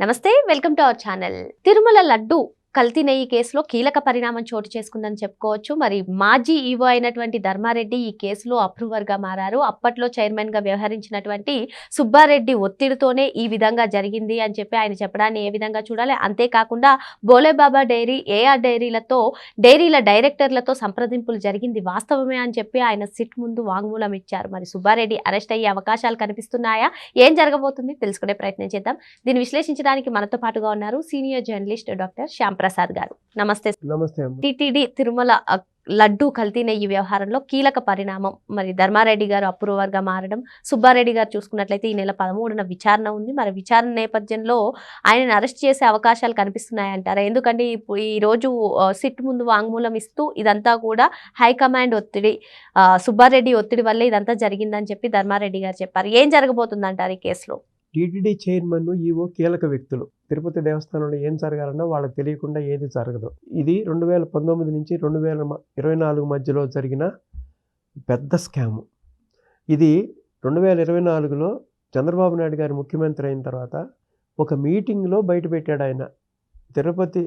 నమస్తే welcome to our channel. Tirumala laddu కల్తీ నెయ్యి కేసులో కీలక పరిణామం చోటు చేసుకుందని చెప్పుకోవచ్చు. మరి మాజీ ఈవో అయినటువంటి ధర్మారెడ్డి ఈ కేసులో అప్రూవర్గా మారారు. అప్పట్లో చైర్మన్గా వ్యవహరించినటువంటి సుబ్బారెడ్డి ఒత్తిడితోనే ఈ విధంగా జరిగింది అని చెప్పి ఆయన చెప్పడాన్ని ఏ విధంగా చూడాలి? అంతేకాకుండా బోలేబాబా డైరీ ఏఆర్ డైరీలతో డైరీల డైరెక్టర్లతో సంప్రదింపులు జరిగింది వాస్తవమే అని చెప్పి ఆయన సిట్ ముందు వాంగ్మూలం ఇచ్చారు. మరి సుబ్బారెడ్డి అరెస్ట్ అయ్యే అవకాశాలు కనిపిస్తున్నాయా? ఏం జరగబోతుంది? తెలుసుకునే ప్రయత్నం చేద్దాం. దీన్ని విశ్లేషించడానికి మనతో పాటుగా ఉన్నారు senior journalist doctor Shyam Prasad garu. నమస్తే టిటిడి తిరుమల లడ్డు కల్తీ నెయ్యి వ్యవహారంలో కీలక పరిణామం. మరి ధర్మారెడ్డి గారు అప్రూవర్గా మారడం సుబ్బారెడ్డి గారు చూసుకున్నట్లయితే ఈ నెల పదమూడున విచారణ ఉంది. మరి విచారణ నేపథ్యంలో ఆయనను అరెస్ట్ చేసే అవకాశాలు కనిపిస్తున్నాయంటారా? ఎందుకంటే ఇప్పుడు ఈ రోజు సిట్ ముందు వాంగ్మూలం ఇస్తూ ఇదంతా కూడా హైకమాండ్ ఒత్తిడి సుబ్బారెడ్డి ఒత్తిడి వల్లే ఇదంతా జరిగిందని చెప్పి ధర్మారెడ్డి గారు చెప్పారు. ఏం జరగబోతుందంటారు ఈ కేసులో? టీటీడీ చైర్మన్ ఈవో కీలక వ్యక్తులు తిరుపతి దేవస్థానంలో ఏం జరగాలన్నా వాళ్ళకి తెలియకుండా ఏది జరగదు. ఇది రెండు వేల పంతొమ్మిది నుంచి రెండు వేల ఇరవై నాలుగు మధ్యలో జరిగిన పెద్ద స్కాము. ఇది రెండు వేల ఇరవై నాలుగులో చంద్రబాబు నాయుడు గారు ముఖ్యమంత్రి అయిన తర్వాత ఒక మీటింగ్లో బయటపెట్టాడు ఆయన. తిరుపతి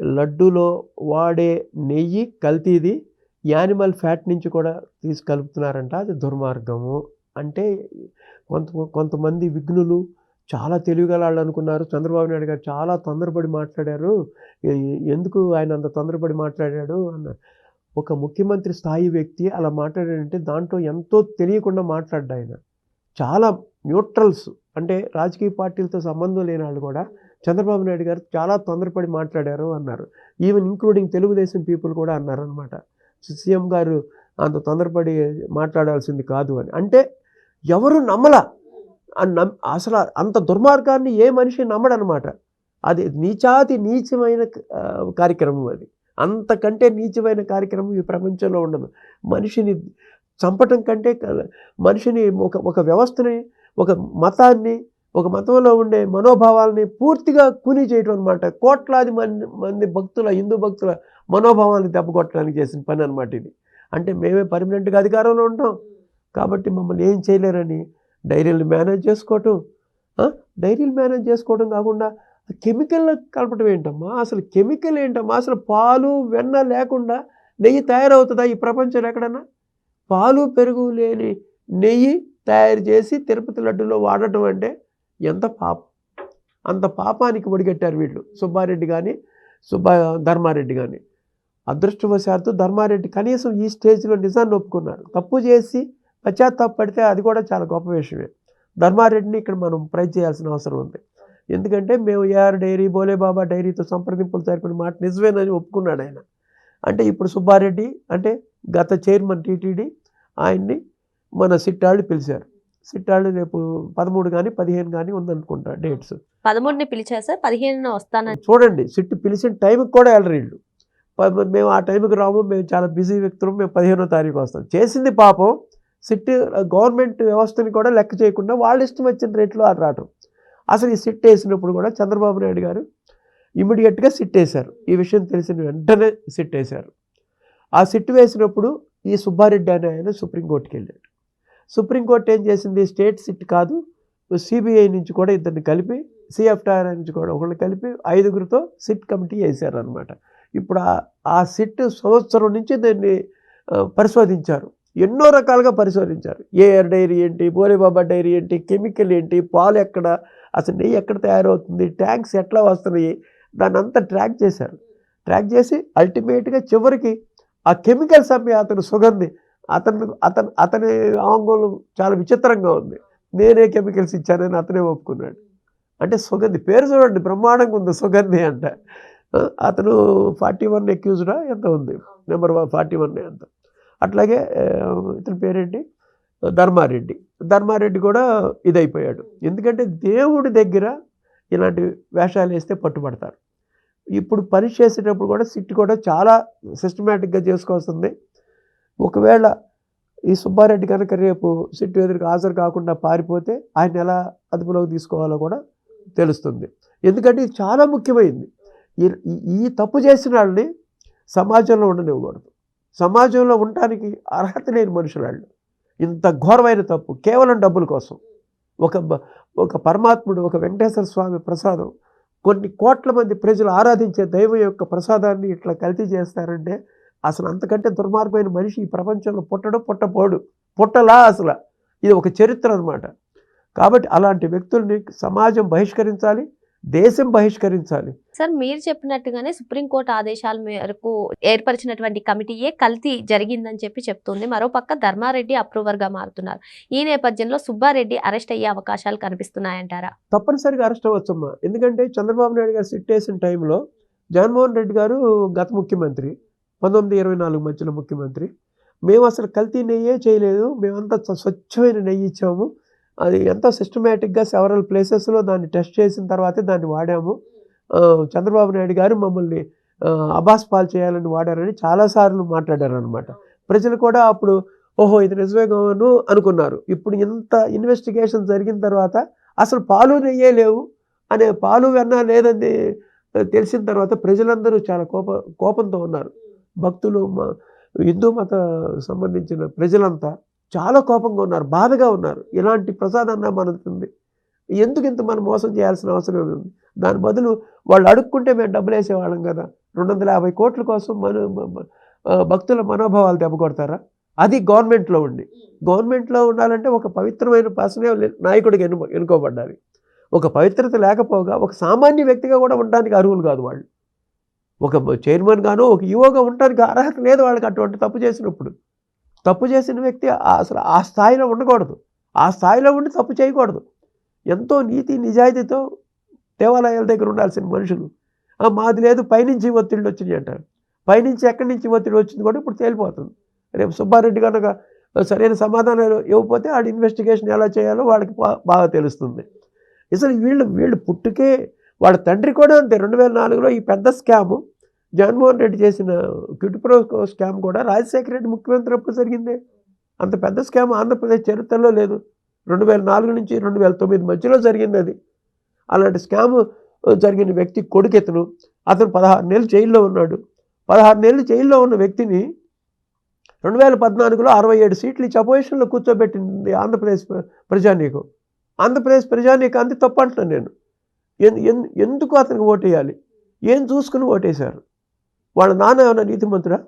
లడ్డూలో వాడే నెయ్యి కల్తీది యానిమల్ ఫ్యాట్ నుంచి కూడా తీసి కలుపుతున్నారంట అది దుర్మార్గము. అంటే కొంత కొంతమంది విఘ్నులు చాలా తెలివిగల అనుకున్నారు చంద్రబాబు నాయుడు గారు చాలా తొందరపడి మాట్లాడారు. ఎందుకు ఆయన అంత తొందరపడి మాట్లాడాడు అన్న ఒక ముఖ్యమంత్రి స్థాయి వ్యక్తి అలా మాట్లాడాడంటే దాంట్లో ఎంతో తెలియకుండా మాట్లాడ్డా ఆయన. చాలా న్యూట్రల్స్ అంటే రాజకీయ పార్టీలతో సంబంధం లేని వాళ్ళు కూడా చంద్రబాబు నాయుడు గారు చాలా తొందరపడి మాట్లాడారు అన్నారు. ఈవెన్ ఇంక్లూడింగ్ తెలుగుదేశం పీపుల్ కూడా అన్నారు అనమాట సీఎం గారు అంత తొందరపడి మాట్లాడాల్సింది కాదు అని. అంటే ఎవరు నమ్మల? అసలు అంత దుర్మార్గాన్ని ఏ మనిషి నమ్మడనమాట. అది నీచాతి నీచమైన కార్యక్రమం అది. అంతకంటే నీచమైన కార్యక్రమం ఈ ప్రపంచంలో ఉండదు. మనిషిని చంపటం కంటే మనిషిని ఒక ఒక వ్యవస్థని ఒక మతాన్ని ఒక మతంలో ఉండే మనోభావాల్ని పూర్తిగా కూని చేయటం అనమాట కోట్లాది మంది మంది భక్తుల హిందూ భక్తుల మనోభావాన్ని దెబ్బకొట్టడానికి చేసిన పని అనమాట ఇది. అంటే మేమే పర్మనెంట్గా అధికారంలో ఉంటాం. కాబట్టి మమ్మల్ని ఏం చేయలేరని డైరీలు మేనేజ్ చేసుకోవటం డైరీలు మేనేజ్ చేసుకోవడం కాకుండా కెమికల్ కలపటం ఏంటమ్మా? అసలు కెమికల్ ఏంటమ్మా? అసలు పాలు వెన్న లేకుండా నెయ్యి తయారవుతుందా ఈ ప్రపంచంలో ఎక్కడన్నా? పాలు పెరుగు లేని నెయ్యి తయారు చేసి తిరుపతి లడ్డులో వాడటం అంటే ఎంత పాపం. అంత పాపానికి ఒడిగట్టారు వీళ్ళు. సుబ్బారెడ్డి కానీ సుబ్బా ధర్మారెడ్డి కానీ అదృష్టవశాత్తు ధర్మారెడ్డి కనీసం ఈ స్టేజ్లో నిజాన్ని ఒప్పుకున్నారు. తప్పు చేసి పశ్చాత్తాపడితే అది కూడా చాలా గొప్ప విషయమే. ధర్మారెడ్డిని ఇక్కడ మనం ప్రైజ్ చేయాల్సిన అవసరం ఉంది. ఎందుకంటే మేము ఏఆర్ డైరీ బోలేబాబా డైరీతో సంప్రదింపులు జరిపిన మాట నిజమేనని ఒప్పుకున్నాడు ఆయన. అంటే ఇప్పుడు సుబ్బారెడ్డి అంటే గత చైర్మన్ టీటీడీ ఆయన్ని మన సిట్టాళ్ళు పిలిచారు. సిట్టాళ్ళు రేపు పదమూడు కానీ పదిహేను కానీ ఉందనుకుంటా డేట్స్. పదమూడుని పిలిచారు సార్ పదిహేనున వస్తానని. చూడండి సిట్టు పిలిచిన టైంకి కూడా వెళ్ళరు వీళ్ళు. మేము ఆ టైంకి రాము మేము చాలా బిజీ వ్యక్తులు మేము పదిహేనో తారీఖు వస్తాం. చేసింది పాపం సిట్ గవర్నమెంట్ వ్యవస్థని కూడా లెక్క చేయకుండా వాళ్ళ ఇష్టం వచ్చిన రేట్లో అది రావటం. అసలు ఈ సిట్ వేసినప్పుడు కూడా చంద్రబాబు నాయుడు గారు ఇమీడియట్గా సిట్ వేశారు. ఈ విషయం తెలిసిన వెంటనే సిట్ వేశారు. ఆ సిట్ వేసినప్పుడు ఈ సుబ్బారెడ్డి అనే ఆయన సుప్రీంకోర్టుకి వెళ్ళాడు. సుప్రీంకోర్టు ఏం చేసింది? స్టేట్ సిట్ కాదు సిబిఐ నుంచి కూడా ఇద్దరిని కలిపి సిఎఫ్టీఆర్ నుంచి కూడా ఒకళ్ళు కలిపి ఐదుగురితో సిట్ కమిటీ వేశారు అనమాట ఇప్పుడు ఆ- సిట్ సంవత్సరం నుంచి దాన్ని పరిశోధించారు. ఎన్నో రకాలుగా పరిశోధించారు. ఏఆర్ డైరీ ఏంటి బోరేబాబా డైరీ ఏంటి కెమికల్ ఏంటి పాలు ఎక్కడ అసలు నెయ్యి ఎక్కడ తయారవుతుంది ట్యాంక్స్ ఎట్లా వస్తున్నాయి దాన్ని అంతా ట్రాక్ చేశారు. ట్రాక్ చేసి అల్టిమేట్గా చివరికి ఆ కెమికల్స్ అమ్మే అతను సుగంధి అతను అతను అతని ఆంగోళం చాలా విచిత్రంగా ఉంది. నేనే కెమికల్స్ ఇచ్చానని అతనే ఒప్పుకున్నాడు. అంటే సుగంధి పేరు చూడండి బ్రహ్మాండంగా ఉంది సుగంధి అంట. అతను ఫార్టీ వన్ అక్యూజ్డా ఎంత ఉంది? నెంబర్ ఫార్టీ వన్ ఎంత? అట్లాగే ఇతని పేరేంటి? ధర్మారెడ్డి. ధర్మారెడ్డి కూడా ఇదైపోయాడు. ఎందుకంటే దేవుడి దగ్గర ఇలాంటి వేషాలు వేస్తే పట్టుబడతారు. ఇప్పుడు పని చేసేటప్పుడు కూడా సిట్ కూడా చాలా సిస్టమేటిక్గా చేసుకోవాల్సింది. ఒకవేళ ఈ సుబ్బారెడ్డి కనుక రేపు సిట్టు ఎదురుకు హాజరు కాకుండా పారిపోతే ఆయన ఎలా అదుపులోకి తీసుకోవాలో కూడా తెలుస్తుంది. ఎందుకంటే ఇది చాలా ముఖ్యమైంది. ఈ- ఈ తప్పు చేసిన వాళ్ళని సమాజంలో ఉండనివ్వకూడదు. సమాజంలో ఉండటానికి అర్హత లేని మనుషులు వాళ్ళు. ఇంత ఘోరమైన తప్పు కేవలం డబ్బుల కోసం. ఒక ఒక పరమాత్ముడు ఒక వెంకటేశ్వర స్వామి ప్రసాదం కొన్ని కోట్ల మంది ప్రజలు ఆరాధించే దైవం యొక్క ప్రసాదాన్ని ఇట్లా కల్తీ చేస్తారంటే అసలు అంతకంటే దుర్మార్గమైన మనిషి ఈ ప్రపంచంలో పుట్టడు పుట్టపోడు పుట్టలా అసలు. ఇది ఒక చరిత్ర అనమాట కాబట్టి అలాంటి వ్యక్తుల్ని సమాజం బహిష్కరించాలి. దేశం బహిష్కరించాలి. సార్ మీరు చెప్పినట్టుగానే సుప్రీంకోర్టు ఆదేశాల మేరకు ఏర్పరిచినటువంటి కమిటీయే కల్తీ జరిగిందని చెప్పి చెప్తుంది. మరోపక్క ధర్మారెడ్డి అప్రూవర్గా మారుతున్నారు. ఈ నేపథ్యంలో సుబ్బారెడ్డి అరెస్ట్ అయ్యే అవకాశాలు కనిపిస్తున్నాయంటారా? తప్పనిసరిగా అరెస్ట్ అవ్వచ్చమ్మా. ఎందుకంటే చంద్రబాబు నాయుడు గారు సిట్ వేసిన టైంలో జగన్మోహన్ రెడ్డి గారు గత ముఖ్యమంత్రి పంతొమ్మిది ఇరవై నాలుగు మధ్యలో ముఖ్యమంత్రి. మేము అసలు కల్తీ నెయ్యే చేయలేదు. మేమంతా స్వ- స్వచ్ఛమైన నెయ్యి ఇచ్చాము. అది ఎంతో సిస్టమేటిక్గా సెవరల్ ప్లేసెస్లో దాన్ని టెస్ట్ చేసిన తర్వాతే దాన్ని వాడాము. చంద్రబాబు నాయుడు గారు మమ్మల్ని అబాస్ పాలు చేయాలని వాడారని చాలాసార్లు మాట్లాడారు అనమాట ప్రజలు కూడా అప్పుడు ఓహో ఇది నిజమేగాను అనుకున్నారు. ఇప్పుడు ఇంత ఇన్వెస్టిగేషన్ జరిగిన తర్వాత అసలు పాలు నెయ్యే లేవు అనే పాలు వెన్న లేదని తెలిసిన తర్వాత ప్రజలందరూ చాలా కోప కోపంతో ఉన్నారు. భక్తులు మ- హిందూ మత సంబంధించిన ప్రజలంతా చాలా కోపంగా ఉన్నారు బాధగా ఉన్నారు. ఇలాంటి ప్రసాదన్న మనకుంది ఎందుకు ఇంత మనం మోసం చేయాల్సిన అవసరం ఉంది? దాని బదులు వాళ్ళు అడుక్కుంటే మేము డబ్బులు వేసేవాళ్ళం కదా. రెండు వందల యాభై కోట్ల కోసం మన భక్తుల మనోభావాలు దెబ్బ కొడతారా? అది గవర్నమెంట్లో ఉండి. గవర్నమెంట్లో ఉండాలంటే ఒక పవిత్రమైన పర్సనే నాయకుడికి ఎన్ను ఎన్నుకోబడ్డాలి. ఒక పవిత్రత లేకపోగా ఒక సామాన్య వ్యక్తిగా కూడా ఉండడానికి అర్హులు కాదు వాళ్ళు. ఒక చైర్మన్ గాను ఒక ఈవోగా ఉండడానికి అర్హత లేదు వాళ్ళకి అటువంటి తప్పు చేసినప్పుడు. తప్పు చేసిన వ్యక్తి అసలు ఆ స్థాయిలో ఉండకూడదు. ఆ స్థాయిలో ఉండి తప్పు చేయకూడదు. ఎంతో నీతి నిజాయితీతో దేవాలయాల దగ్గర ఉండాల్సిన మనుషులు మాది లేదు పైనుంచి ఒత్తిళ్ళు వచ్చినాయి అంటారు. పైనుంచి ఎక్కడి నుంచి ఒత్తిడి వచ్చింది కూడా ఇప్పుడు తేలిపోతుంది. రేపు సుబ్బారెడ్డి కనుక సరైన సమాధానాలు ఇవ్వకపోతే వాడి ఇన్వెస్టిగేషన్ ఎలా చేయాలో వాళ్ళకి బాగా తెలుస్తుంది. అసలు వీళ్ళు వీళ్ళు పుట్టుకే వాళ్ళ తండ్రి కూడా అంతే. రెండు వేల నాలుగులో ఈ పెద్ద స్కాము జగన్మోహన్ రెడ్డి చేసిన క్విట్ప్రో స్కామ్ కూడా రాజశేఖర రెడ్డి ముఖ్యమంత్రి అప్పుడు జరిగిందే. అంత పెద్ద స్కామ్ ఆంధ్రప్రదేశ్ చరిత్రలో లేదు. రెండు వేల నాలుగు నుంచి రెండు వేల తొమ్మిది మధ్యలో జరిగింది అది. అలాంటి స్కామ్ జరిగిన వ్యక్తి కొడుకెతను అతను పదహారు నెలలు జైల్లో ఉన్నాడు. పదహారు నెలలు జైల్లో ఉన్న వ్యక్తిని రెండు వేల పద్నాలుగులో అరవై ఏడు సీట్లు ఇచ్చి అపోజిషన్లో కూర్చోబెట్టింది ఆంధ్రప్రదేశ్ ప్రజానీకం. ఆంధ్రప్రదేశ్ ప్రజానీకం అంది తప్పు అంటున్నాను నేను. ఎందుకు అతనికి ఓటేయాలి? ఏం చూసుకుని ఓటేశారు? వాళ్ళ నాన్న ఏమైనా నీతిమంతుడా?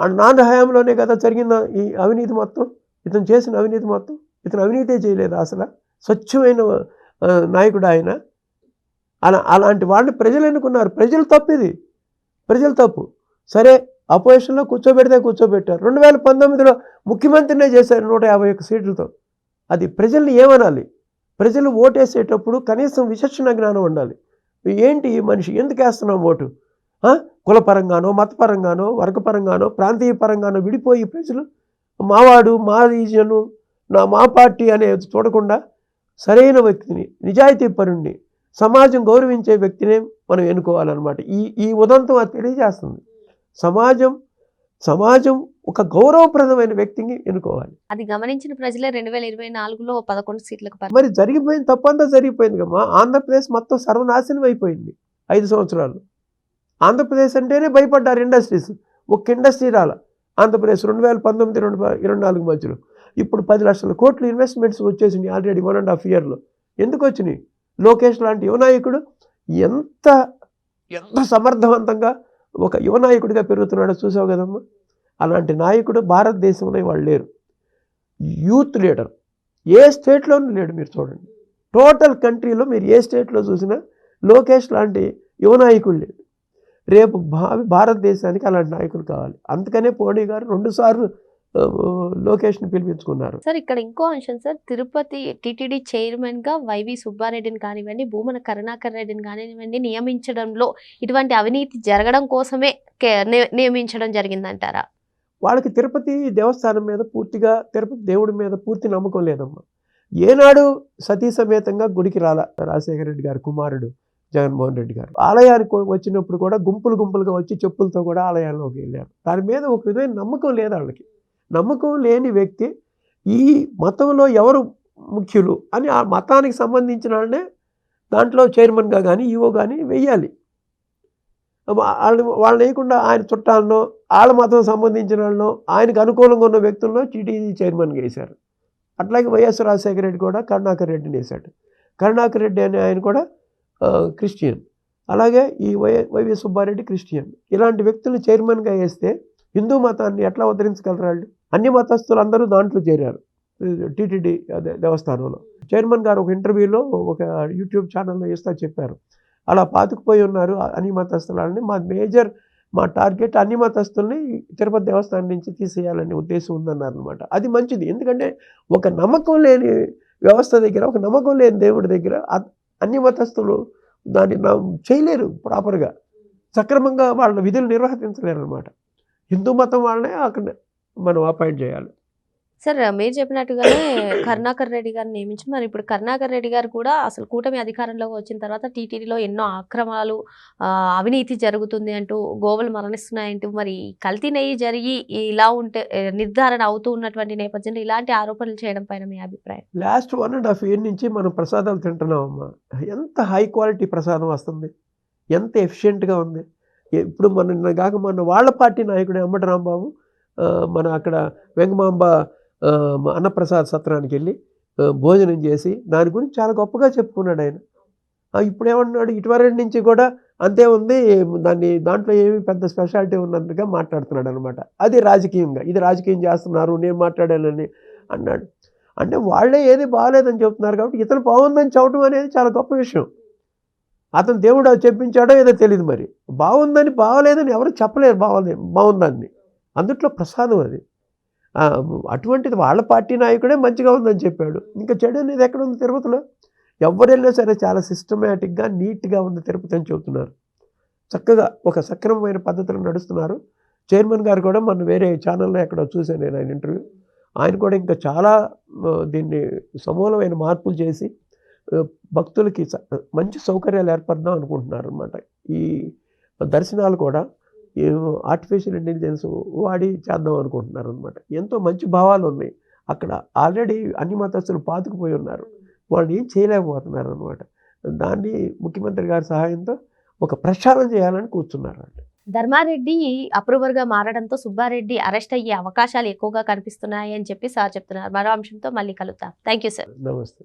వాళ్ళ నాన్న హయాంలోనే కదా జరిగిన ఈ అవినీతి మొత్తం? ఇతను చేసిన అవినీతి మొత్తం? ఇతను అవినీతే చేయలేదు అసలు? స్వచ్ఛమైన నాయకుడు ఆయన. అలా అలాంటి వాళ్ళని ప్రజలు ఎన్నుకున్నారు. ప్రజలు తప్పు ఇది. ప్రజలు తప్పు. సరే అపోజిషన్లో కూర్చోబెడితే కూర్చోబెట్టారు. రెండు వేల పంతొమ్మిదిలో ముఖ్యమంత్రినే చేశారు నూట యాభై ఒక్క సీట్లతో. అది ప్రజల్ని ఏమనాలి? ప్రజలు ఓటేసేటప్పుడు కనీసం విచక్షణ జ్ఞానం ఉండాలి. ఏంటి ఈ మనిషి? ఎందుకు వేస్తున్నాం ఓటు? కులపరంగానో మతపరంగానో వర్గపరంగానో ప్రాంతీయ పరంగానో విడిపోయి ప్రజలు మావాడు మా రీజను నా మా పార్టీ అనేది చూడకుండా సరైన వ్యక్తిని నిజాయితీ పరుణ్ణి సమాజం గౌరవించే వ్యక్తినే మనం ఎన్నుకోవాలన్నమాట. ఈ ఈ ఉదంతం అది తెలియజేస్తుంది. సమాజం సమాజం ఒక గౌరవప్రదమైన వ్యక్తిని ఎన్నుకోవాలి. అది గమనించిన ప్రజలే రెండు వేల ఇరవై నాలుగులో పదకొండు సీట్లకు మరి జరిగిపోయింది తప్పంతా జరిగిపోయింది కమ్మా ఆంధ్రప్రదేశ్ మొత్తం సర్వనాశనం అయిపోయింది ఐదు సంవత్సరాలు. ఆంధ్రప్రదేశ్ అంటేనే భయపడ్డారు ఇండస్ట్రీస్. ఒక్క ఇండస్ట్రీ రాల. ఆంధ్రప్రదేశ్ రెండు వేల పంతొమ్మిది రెండు ఇరవై నాలుగు మధ్యలో. ఇప్పుడు పది లక్షల కోట్లు ఇన్వెస్ట్మెంట్స్ వచ్చేసినాయి ఆల్రెడీ వన్ అండ్ హాఫ్ ఇయర్లో. ఎందుకు వచ్చినాయి? లోకేష్ లాంటి యువనాయకుడు ఎంత ఎంత సమర్థవంతంగా ఒక యువనాయకుడిగా పెరుగుతున్నాడో చూసావు కదమ్మా? అలాంటి నాయకుడు భారతదేశంలో వాళ్ళు లేరు. Youth leader. ఏ స్టేట్లోనూ లేడు మీరు చూడండి. టోటల్ కంట్రీలో మీరు ఏ స్టేట్లో చూసినా లోకేష్ లాంటి యువ నాయకుడు లేడు. రేపు భావి భారతదేశానికి అలాంటి నాయకులు కావాలి. అందుకనే మోడీ గారు రెండుసార్లు ఆ, లోకేష్ని పిలిపించుకున్నారు. సార్ ఇక్కడ ఇంకో అంశం సార్ తిరుపతి టిటిడి చైర్మన్గా వైవి సుబ్బారెడ్డిని కానివ్వండి భూమన కరుణాకర్ రెడ్డిని కానివ్వండి నియమించడంలో ఇటువంటి అవినీతి జరగడం కోసమే ని- నియమించడం జరిగిందంటారా? వాళ్ళకి తిరుపతి దేవస్థానం మీద పూర్తిగా తిరుపతి దేవుడి మీద పూర్తి నమ్మకం లేదమ్మా. ఏనాడు సతీ సమేతంగా గుడికి రాల రాజశేఖర రెడ్డి గారు కుమారుడు. జగన్మోహన్ రెడ్డి గారు. ఆలయానికి వచ్చినప్పుడు కూడా గుంపులు గుంపులుగా వచ్చి చెప్పులతో కూడా ఆలయాల్లోకి వెళ్ళారు. దాని మీద ఒక విధమైన నమ్మకం లేదు వాళ్ళకి. నమ్మకం లేని వ్యక్తి ఈ మతంలో ఎవరు ముఖ్యులు అని ఆ మతానికి సంబంధించిన వాళ్ళనే దాంట్లో చైర్మన్గా కానీ ఈవో కానీ వెయ్యాలి. వాళ్ళని వాళ్ళు వేయకుండా ఆయన చుట్టాలనో వాళ్ళ మతం సంబంధించిన వాళ్ళనో ఆయనకు అనుకూలంగా ఉన్న వ్యక్తుల్లో టీటీడీ చైర్మన్గా వేశారు. అట్లాగే వైఎస్ రాజశేఖర రెడ్డి కూడా కరుణాకర్ రెడ్డిని వేశాడు. కరుణాకర్ రెడ్డి అనే ఆయన కూడా క్రిస్టియన్. అలాగే ఈ వై వైవి సుబ్బారెడ్డి క్రిస్టియన్. ఇలాంటి వ్యక్తులు చైర్మన్గా వేస్తే హిందూ మతాన్ని ఎట్లా ఉద్ధరించగలరు వాళ్ళు అన్ని మతస్థులు అందరూ దాంట్లో చేరారు. టీటీడీ అదే దేవస్థానంలో. చైర్మన్ గారు ఒక ఇంటర్వ్యూలో ఒక యూట్యూబ్ ఛానల్లో ఇస్తా చెప్పారు. అలా పాతుకుపోయి ఉన్నారు అన్ని మతస్థులని మా మేజర్ మా టార్గెట్ అన్ని మతస్థుల్ని తిరుపతి దేవస్థానం నుంచి తీసేయాలనే ఉద్దేశం ఉందన్నారు అనమాట అది మంచిది. ఎందుకంటే ఒక నమ్మకం లేని వ్యవస్థ దగ్గర ఒక నమ్మకం లేని దేవుడి దగ్గర అన్ని మతస్థులు దాన్ని నా- చేయలేరు ప్రాపర్గా. సక్రమంగా వాళ్ళ విధులు నిర్వర్తించలేరు అనమాట హిందూ మతం వాళ్ళనే అక్కడ మనం అపాయింట్ చేయాలి. సార్ మీరు చెప్పినట్టుగానే కరుణాకర్ రెడ్డి గారిని నియమించి మరి ఇప్పుడు కరుణాకర్ రెడ్డి గారు కూడా అసలు కూటమి అధికారంలోకి వచ్చిన తర్వాత టీటీడీలో ఎన్నో అక్రమాలు అవినీతి జరుగుతుంది అంటూ గోవులు మరణిస్తున్నాయంటూ మరి కల్తీ నెయ్యి జరిగి ఇలా ఉంటే నిర్ధారణ అవుతూ ఉన్నటువంటి నేపథ్యంలో ఇలాంటి ఆరోపణలు చేయడం పైన మీ అభిప్రాయం? Last one and half year నుంచి మనం ప్రసాదాలు తింటున్నామమ్మా. ఎంత హై క్వాలిటీ ప్రసాదం వస్తుంది ఎంత ఎఫిషియెంట్గా ఉంది. ఇప్పుడు మన కాక మన వాళ్ళ పార్టీ నాయకుడు అంబటి రాంబాబు మన అక్కడ వెంగమాంబ అన్నప్రసాద్ సత్రానికి వెళ్ళి భోజనం చేసి దాని గురించి చాలా గొప్పగా చెప్పుకున్నాడు ఆయన. ఇప్పుడు ఏమన్నాడు ఇటువరకు నుంచి కూడా అంతే ఉంది దాన్ని దాంట్లో ఏమి పెద్ద స్పెషాలిటీ ఉన్నట్టుగా మాట్లాడుతున్నాడు అనమాట అది రాజకీయంగా ఇది రాజకీయం చేస్తున్నారు నేను మాట్లాడానని అన్నాడు. అంటే వాళ్ళే ఏది బాగాలేదని చెప్తున్నారు కాబట్టి ఇతను బాగుందని చెప్పడం అనేది చాలా గొప్ప విషయం. అతను దేవుడు చెప్పించాడో ఏదో తెలియదు మరి. బాగుందని బాగలేదని ఎవరు చెప్పలేరు బాగుంది బాగుందని. అందుట్లో ప్రసాదం అది. అటువంటిది వాళ్ళ పార్టీ నాయకుడే మంచిగా ఉందని చెప్పాడు. ఇంకా చెడు అనేది ఎక్కడ ఉంది తిరుపతిలో? ఎవరు వెళ్ళినా సరే చాలా సిస్టమేటిక్గా నీట్గా ఉంది తిరుపతి అని చెబుతున్నారు. చక్కగా ఒక సక్రమమైన పద్ధతిలో నడుస్తున్నారు. చైర్మన్ గారు కూడా మన వేరే ఛానల్లో ఎక్కడో చూశాను నేను ఆయన ఇంటర్వ్యూ. ఆయన కూడా ఇంకా చాలా దీన్ని సమూలమైన మార్పులు చేసి భక్తులకి స- మంచి సౌకర్యాలు ఏర్పడదాం అనుకుంటున్నారు అనమాట ఈ దర్శనాలు కూడా ఆర్టిఫిషియల్ ఇంటెలిజెన్స్ వాడి చేద్దాం అనుకుంటున్నారు అనమాట ఎంతో మంచి భావాలు ఉన్నాయి. అక్కడ ఆల్రెడీ అన్ని మతస్థులు పాతుకుపోయి ఉన్నారు. వాళ్ళు ఏం చేయలేకపోతున్నారు అనమాట దాన్ని ముఖ్యమంత్రి గారి సహాయంతో ఒక ప్రక్షాళన చేయాలని కూర్చున్నారు వాళ్ళు ధర్మారెడ్డి అప్రూవర్గా మారడంతో సుబ్బారెడ్డి అరెస్ట్ అయ్యే అవకాశాలు ఎక్కువగా కనిపిస్తున్నాయి అని చెప్పి సార్ చెప్తున్నారు. మరో అంశంతో మళ్ళీ కలుద్దాం. Thank you sir. నమస్తే.